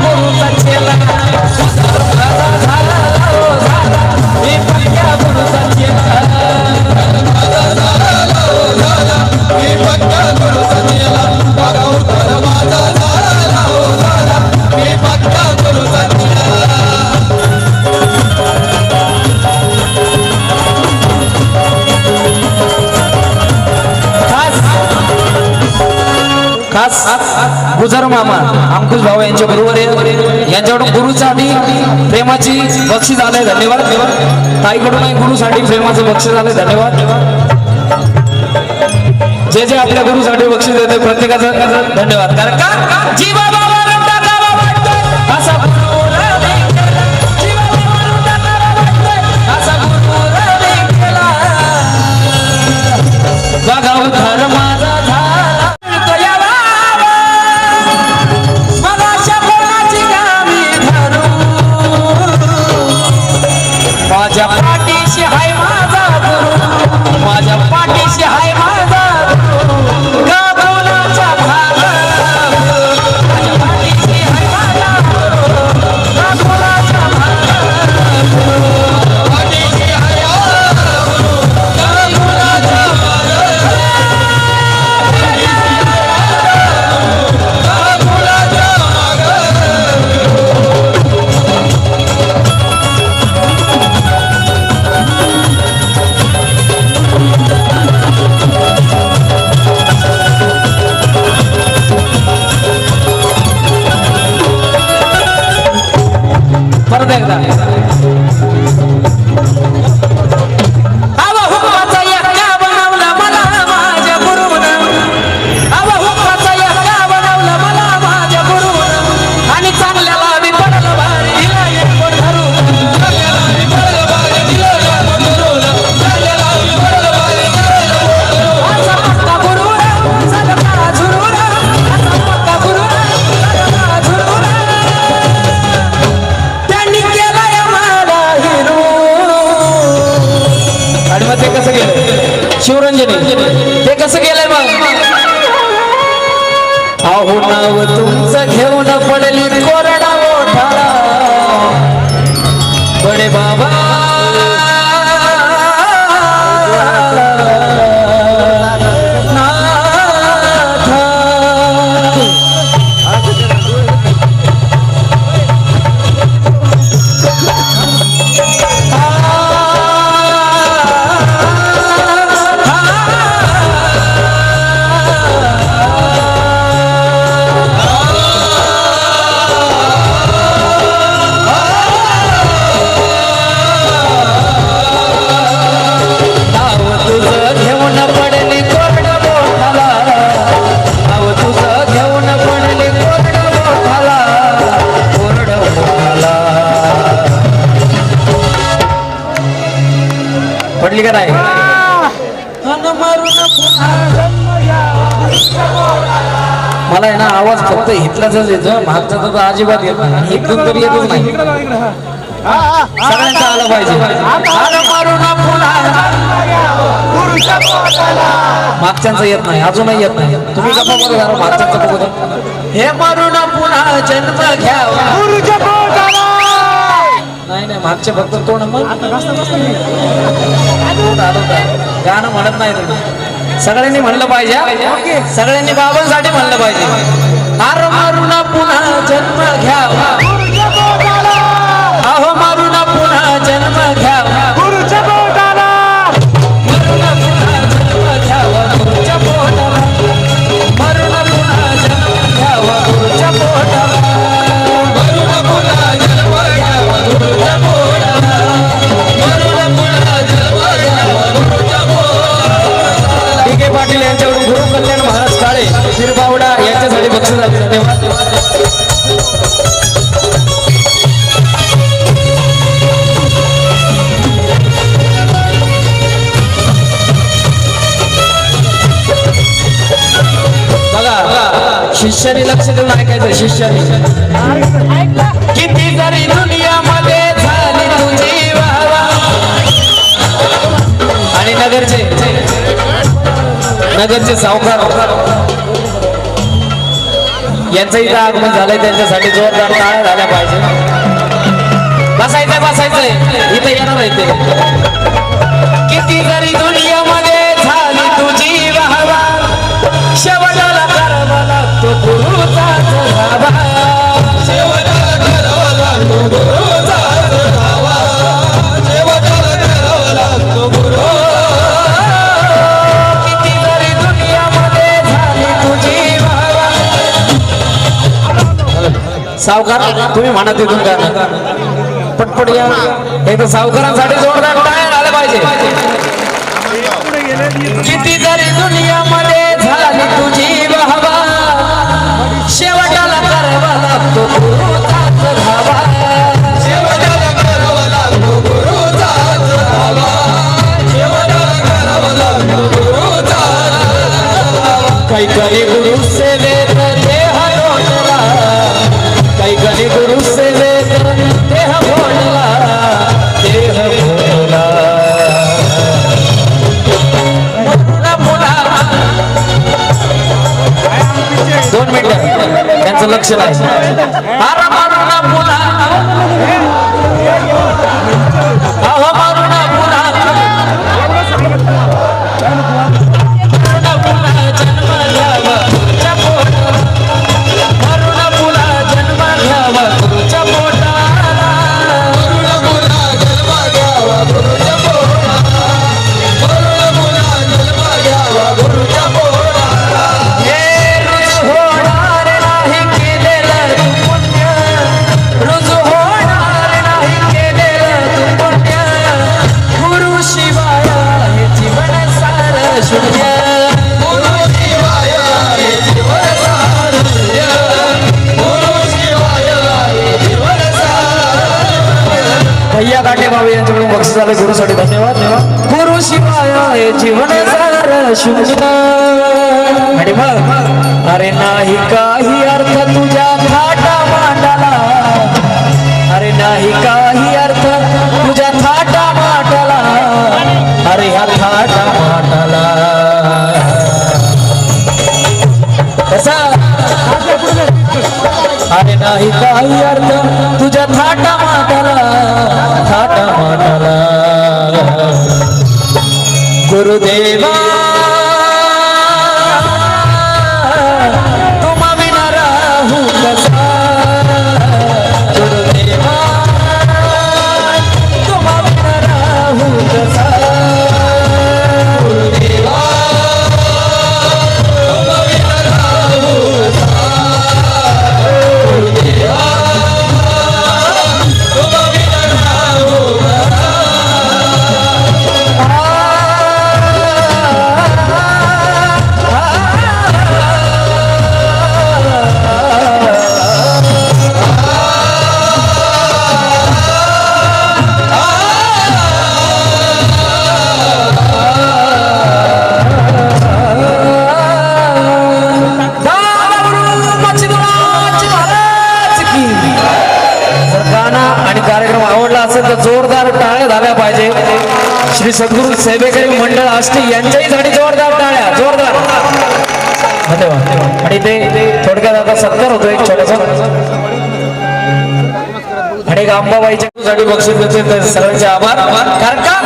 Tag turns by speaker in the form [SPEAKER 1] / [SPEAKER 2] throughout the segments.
[SPEAKER 1] गुरुचा गुजर मामा अंकुश भाऊ यांच्या बरोबर आहे. यांच्याकडून गुरुसाठी प्रेमाची बक्षीस आलंय धन्यवाद. ताईकडूनही गुरुसाठी प्रेमाचं बक्षीस आलंय धन्यवाद. जे जे आपल्या गुरुसाठी बक्षीस देते प्रत्येकाचं धन्यवाद. कारण का? जीवा बाबा असा मग ते कसं गेलं? शिवरंजनी. ते कसं गेलंय मग अहो नाव तुमचं घेऊन पडली कोरडा ओठाळा बडे बाबा. पडली का नाही मला आहे ना आवाज फक्त हिटलाच येतो मागचा तर अजिबात येत नाही. हितून इकडून तर येतच नाही. सगळ्यांचा आलं पाहिजे. हाण मागच्यांचा येत नाही अजूनही येत नाही. तुम्ही गप्पा मध्ये जरा मागच्यांचा बघू हे मरून पुन्हा जन्म घ्यावा. मागचे फक्त तोंड मग? गाणं म्हणत नाही तुम्ही. सगळ्यांनी म्हणलं पाहिजे? सगळ्यांनी बाबांसाठी म्हणलं पाहिजे. हार मारून पुन्हा जन्म घ्यावा. अहो मारून पुन्हा जन्म घ्यावा. यांच्यासाठी बक्षीस आले शिष्याने लक्ष देऊन ऐकायचं शिष्याने. किती जरी दुनियामध्ये झाली तुझी वाहवा. आणि नगरचे नगरचे सावकार. यांचं इथं आगमन झालंय त्यांच्यासाठी जोरदार टाळ्या झाल्या पाहिजे. बसायचंय बसायचंय. इथं येणार आहे ते. किती जरी दुनिया सावकार तुम्ही म्हणा तिथून का? पटपट या. हे तर सावकारांसाठी जोरदार टाळ्या आलं पाहिजे. किती जरी दुनिया लक्ष नाही. भैया भावे यांच्याकडून बक्षीस झालं. गुरुसाठी धन्यवाद. गुरु शिवाय जीवन सार शून्य आणि मग अरे नाही काही अर्थ तुझ्या थाटा मांडाला. अरे नाही काही अर्थ तुझ्या थाटा माटाला अरे ह्या थाटा माटाला कसा? अरे नाही काही अर्थ तुझ्या थाटा ಗುರುದೇವಾ कार्यक्रम असेल तर जोरदार टाळ्या झाल्या पाहिजे. श्री सद्गुरू सेवेकरी मंडळ आष्टी यांच्याही साठी जोरदार टाळ्या जोरदार. धन्यवाद. आणि ते थोडक्यात आता सत्कार होतो एक छोटासा. आणि एक अंबाबाईच्या साठी बक्षीस देते तर सर्वांचे आभार. कारण का?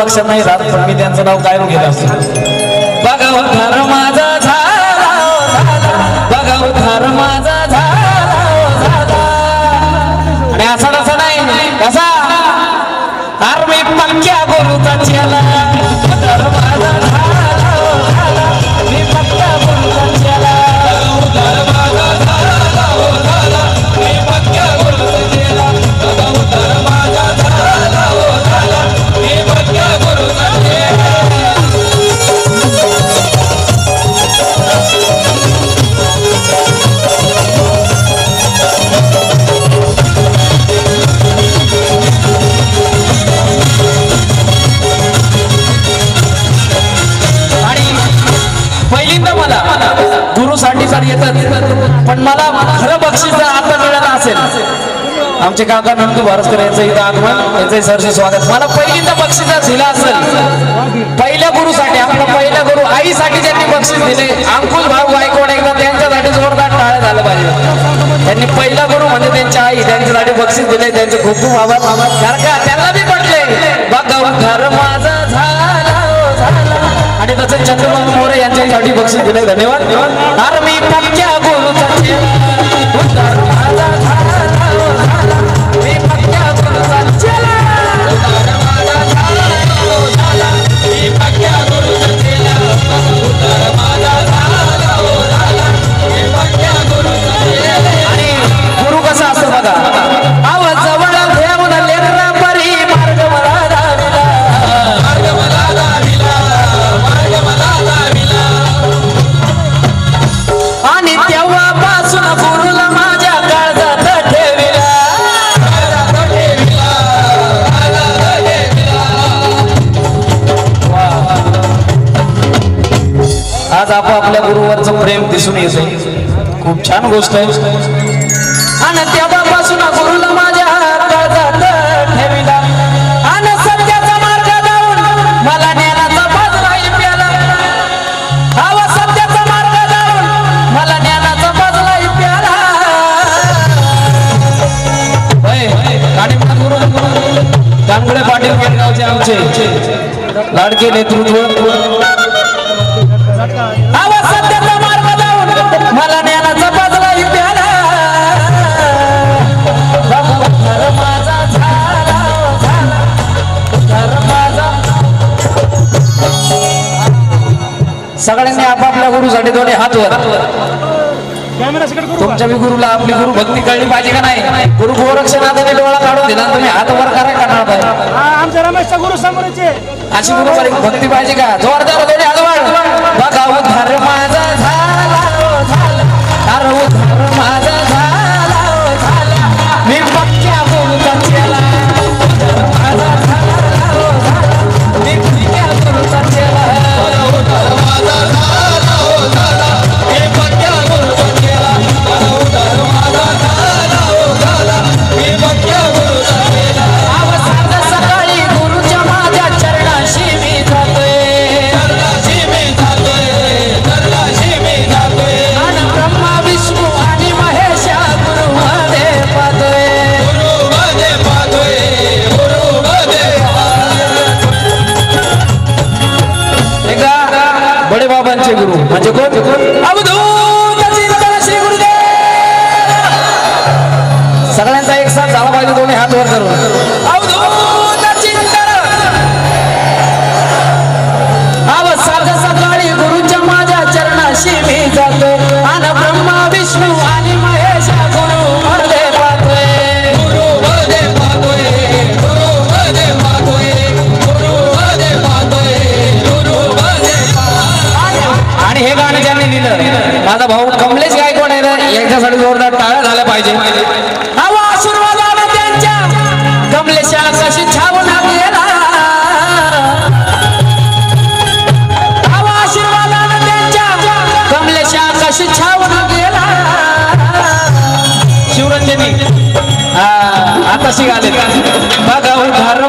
[SPEAKER 1] लक्ष नाही राहत पण मी त्यांचं नाव काय गेलं असतं. बघा माझा झाला बघा उद्धार माझा झाला आणि असा नसा नाही. कसा? अरे मी पक्क्या गोरूचा चेला. आमचे काका नंदू भारतकर यांचं इथं आगमन यांचं सरचे स्वागत. मला पहिल्यांदा बक्षीस दिला असेल. पहिल्या गुरुसाठी आपला पहिला गुरु आईसाठी ज्यांनी बक्षीस दिले. अंकुश भाऊ गायकवाड एकदा त्यांच्यासाठी जोरदार टाळ्या झालं पाहिजे त्यांनी पहिला गुरु म्हणजे त्यांच्या आई त्यांच्यासाठी बक्षीस दिले. त्यांचे खूप खूप आभार. कारण का? त्यांना बी पटले. बघा घर माझा झाला आणि तसंच चंद्रबाबू मोरे यांच्यासाठी बक्षीस दिले. धन्यवाद. अरे मी पक्क्या गुरुचा आज आपापल्या गुरुवरचं प्रेम दिसून येतो खूप छान गोष्ट आहे. आणि तेव्हापासून गुरुला माझ्या काळजात ठेविला. आणि सत्याचा मार्ग जाऊन मला ज्ञानाचा बाजलाही प्याला हवा सत्याचा मार्ग जाऊन मला ज्ञानाचा बाजलाही प्याला होय, गाडी पाटील केडगावचे आमचे. लाडके नेतृत्व. सगळ्यांनी आपापल्या गुरुसाठी दोन्ही हात वर? तुमच्या गुरुला आपली गुरु भक्ती कळली पाहिजे का नाही? गुरु गोरक्षनाथाने डोळा काढून दिला तुम्ही हात वर करा करणार पाहिजे
[SPEAKER 2] आमच्या रमेशचा गुरु समोरचे.
[SPEAKER 1] अशी गुरु भक्ती पाहिजे का? जोरदार दोन्ही हात वर. बघा सगळ्यांचा एक साथ झाला पाहिजे दोन्ही हात वर करून गुरुच्या माझ्या चरणाशी मी ब्रह्मा विष्णू आणि आणि हे ज्यांनी माझा भाऊ कमलेश गायकवाड आहे ना यांच्यासाठी जोरदार टाळ्या झाल्या पाहिजे. देशा कशी छावून गेला आशीर्वादानं त्यांच्या कमलेशा शिवरंजनी आता शिकाले बघा उधार